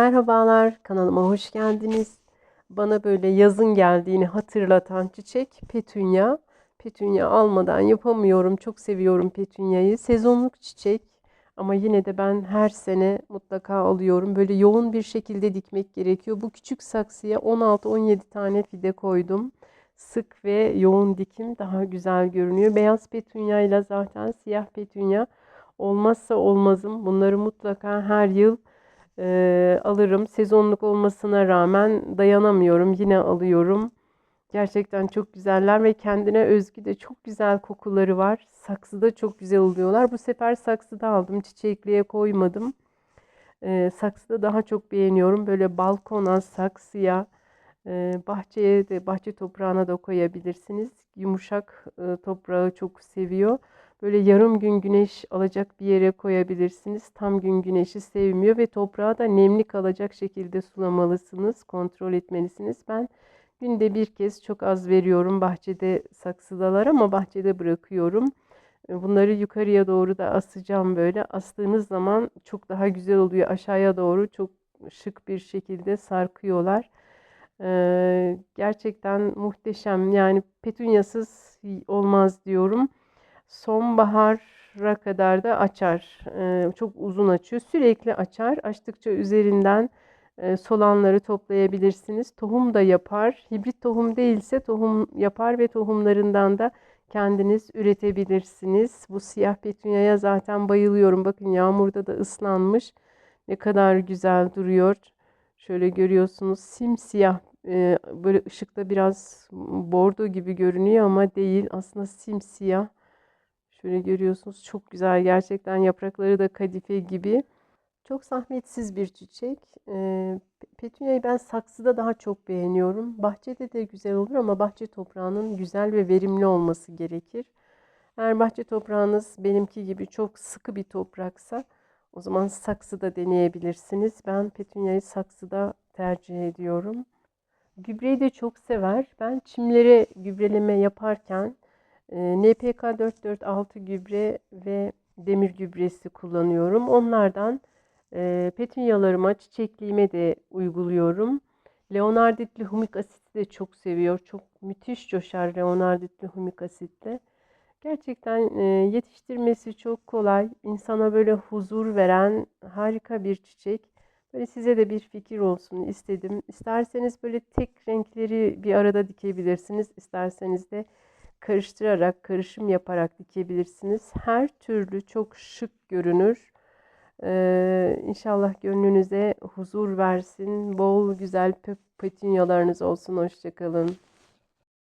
Merhabalar, kanalıma hoş geldiniz. Bana böyle yazın geldiğini hatırlatan çiçek petunya. Petunya almadan yapamıyorum. Çok seviyorum petunyayı. Sezonluk çiçek ama yine de ben her sene mutlaka alıyorum. Böyle yoğun bir şekilde dikmek gerekiyor. Bu küçük saksıya 16-17 tane fide koydum. Sık ve yoğun dikim daha güzel görünüyor. Beyaz petunya ile zaten siyah petunya olmazsa olmazım. Bunları mutlaka her yıl Eee, alırım. Sezonluk olmasına rağmen dayanamıyorum. Yine alıyorum. Gerçekten çok güzeller ve kendine özgü de çok güzel kokuları var. Saksıda çok güzel oluyorlar. Bu sefer saksıda aldım. Çiçekliğe koymadım. Eee, saksıda daha çok beğeniyorum. Böyle balkona, saksıya, eee, bahçeye de bahçe toprağına da koyabilirsiniz. Yumuşak eee, toprağı çok seviyor. Böyle yarım gün güneş alacak bir yere koyabilirsiniz. Tam gün güneşi sevmiyor ve toprağı da nemli kalacak şekilde sulamalısınız. Kontrol etmelisiniz. Ben günde bir kez çok az veriyorum. Bahçede saksıdalar ama bahçede bırakıyorum. Bunları yukarıya doğru da asacağım böyle. Astığınız zaman çok daha güzel oluyor. Aşağıya doğru çok şık bir şekilde sarkıyorlar. Ee, gerçekten muhteşem. Yani petunyasız olmaz diyorum. Sonbahara kadar da açar. Ee, çok uzun açıyor. Sürekli açar. Açtıkça üzerinden e, solanları toplayabilirsiniz. Tohum da yapar. Hibrit tohum değilse tohum yapar ve tohumlarından da kendiniz üretebilirsiniz. Bu siyah petunyaya zaten bayılıyorum. Bakın yağmurda da ıslanmış. Ne kadar güzel duruyor. Şöyle görüyorsunuz simsiyah e, böyle ışıkta biraz bordo gibi görünüyor ama değil. Aslında simsiyah. Şöyle görüyorsunuz çok güzel gerçekten yaprakları da kadife gibi. Çok zahmetsiz bir çiçek. Ee, petunyayı ben saksıda daha çok beğeniyorum. Bahçede de güzel olur ama bahçe toprağının güzel ve verimli olması gerekir. Eğer bahçe toprağınız benimki gibi çok sıkı bir topraksa o zaman saksıda deneyebilirsiniz. Ben petunyayı saksıda tercih ediyorum. Gübreyi de çok sever. Ben çimlere gübreleme yaparken e, NPK 446 gübre ve demir gübresi kullanıyorum. Onlardan e, petunyalarıma, çiçekliğime de uyguluyorum. Leonarditli humik asiti de çok seviyor. Çok müthiş coşar leonarditli humik asitle. Gerçekten e, yetiştirmesi çok kolay. İnsana böyle huzur veren harika bir çiçek. Böyle size de bir fikir olsun istedim. İsterseniz böyle tek renkleri bir arada dikebilirsiniz. İsterseniz de karıştırarak, karışım yaparak dikebilirsiniz. Her türlü çok şık görünür. Ee, inşallah gönlünüze huzur versin. Bol güzel petunyalarınız olsun. Hoşçakalın.